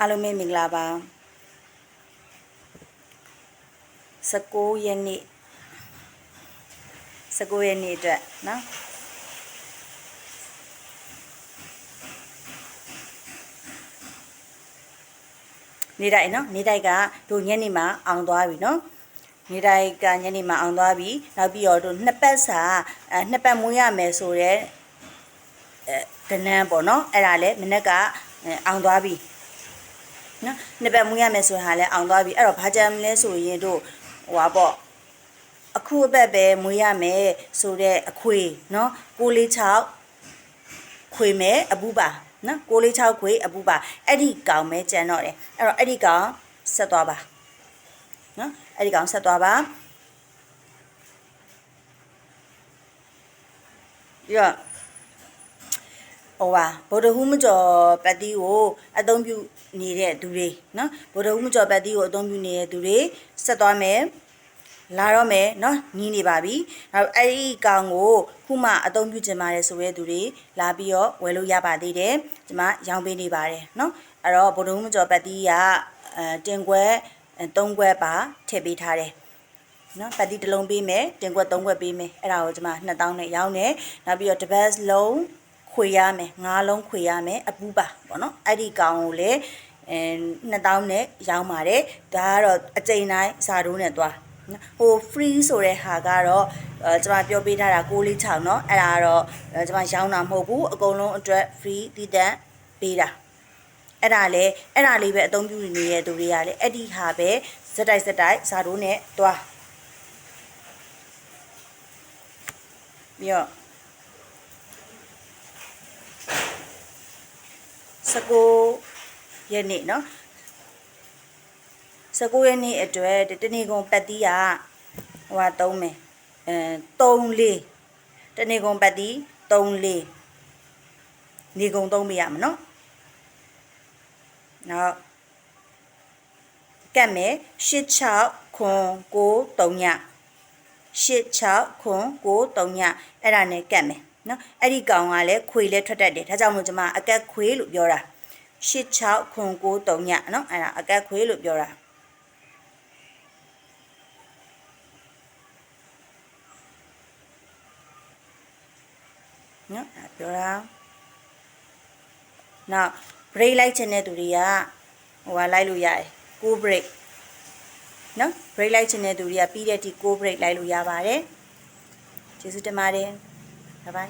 အားလုံးပဲမင်္ဂလာပါ19ရက်နေ့19ရက်နေ့အတွက်နော်နေတိုင်းနော်နေတိုင်းကတို့ညနေမှာအောင်သွားပြီနော်နေတိုင်းကညနေမှာအောင်သွားပြီနောက်ပြီးတော့တို့နှစ်ပတ်စာအဲနှစ်ပတ်မွေးရမယ်ဆိုတော့အဲတနန်းပေါ့နော်အဲ့ဒါလည်းမနေ့ကအဲအောင်သွားပြီ နော်နှစ်ပတ်မွေးရမယ်ဆိုရင်ဟာလဲအောင်သွားပြီအဲ့တော့ဘာကြံလဲဆိုရင်တို့ဟိုပါပေါ့အခုအပတ်ပဲမွေးရမယ်ဆိုတော့အခွေနော်646ခွေမယ်အပူပါနော်646ခွေအပူပါအဲ့ဒီကောင်ပဲကြံတော့တယ်အဲ့တော့အဲ့ဒီကောင်ဆက်သွားပါနော်အဲ့ဒီကောင်ဆက်သွားပါပြီးတော့ ဟိုပါဗုဒ္ဓဟူးမကျော်ပတ်တီးကိုအသုံးပြုနေတဲ့သူတွေနော်ဗုဒ္ဓဟူးမကျော်ပတ်တီးကိုအသုံးပြုနေတဲ့သူတွေဆက်သွားမယ်လာတော့မယ်နော်ညီးနေပါပြီနောက်အဲ့ဒီကောင်ကိုခုမှအသုံးပြုကျင်ပါတယ်ဆိုရဲသူတွေလာပြီးတော့ဝယ်လို့ရပါသေးတယ်ဒီမှာရောင်းပေးနေပါတယ်နော်အဲ့တော့ဗုဒ္ဓဟူးမကျော်ပတ်တီးကအဲတင်ခွဲ၃ခွဲပါထည့်ပေးထားတယ်နော်ပတ်တီတစ်လုံးပေးမယ်တင်ခွက်၃ခွက်ပေးမယ်အဲ့ဒါကိုကျွန်မ2000နဲ့ရောင်းတယ်နောက်ပြီးတော့တစ်ပတ်လုံး ခွေရမယ်ငါးလုံးခွေရမယ်အပူပါပေါ့နော်အဲ့ဒီကောင်ကိုလည်းအဲ2000နဲ့ရောင်းပါတယ်ဒါကတော့အကြိမ်တိုင်းစာတိုးနဲ့သွားနော်ဟို free ဆိုတဲ့ဟာကတော့အဲကျွန်မပြောပေးထားတာ646เนาะအဲ့ဒါကတော့အဲကျွန်မရောင်းတာမဟုတ်ဘူးအကုန်လုံးအတွက် free တည်တံ့ပေးတာအဲ့ဒါလေအဲ့ဒါလေးပဲအသုံးပြုနေတဲ့သူတွေကလေအဲ့ဒီဟာပဲစက်တိုက်စက်တိုက်စာတိုးနဲ့သွားပြီးတော့ 19ရက်နေ့เนาะ19ရက်နေ့အတွက်တနေ့ကုန်ပတ်တီးကဟိုဟာသုံးမယ်အဲ3လေးတနေ့ကုန်ပတ်တီး3လေးနေကုန်သုံးပေးရမှာเนาะနောက်ကတ်မယ်86ခွန်9 3ည86ခွန်9 3ညအဲ့ဒါနဲ့ကတ်မယ် နော်အဲ့ဒီကောင်ကလည်းခွေလဲထွက်တတ်တယ်ဒါကြောင့်မို့ကျွန်မအကက်ခွေလို့ပြောတာ86ခွန်9 3ညနော်အဲ့ဒါအကက်ခွေလို့ပြောတာနော်အဲ့ပြောတာနောက် break လိုက်ချင်တဲ့သူတွေကဟိုကလိုက်လို့ရတယ်9 break နော် break လိုက်ချင်တဲ့သူတွေကပြီးတဲ့ဒီ9 break လိုက်လို့ရပါတယ်ကျေးဇူးတင်ပါတယ် 拜拜。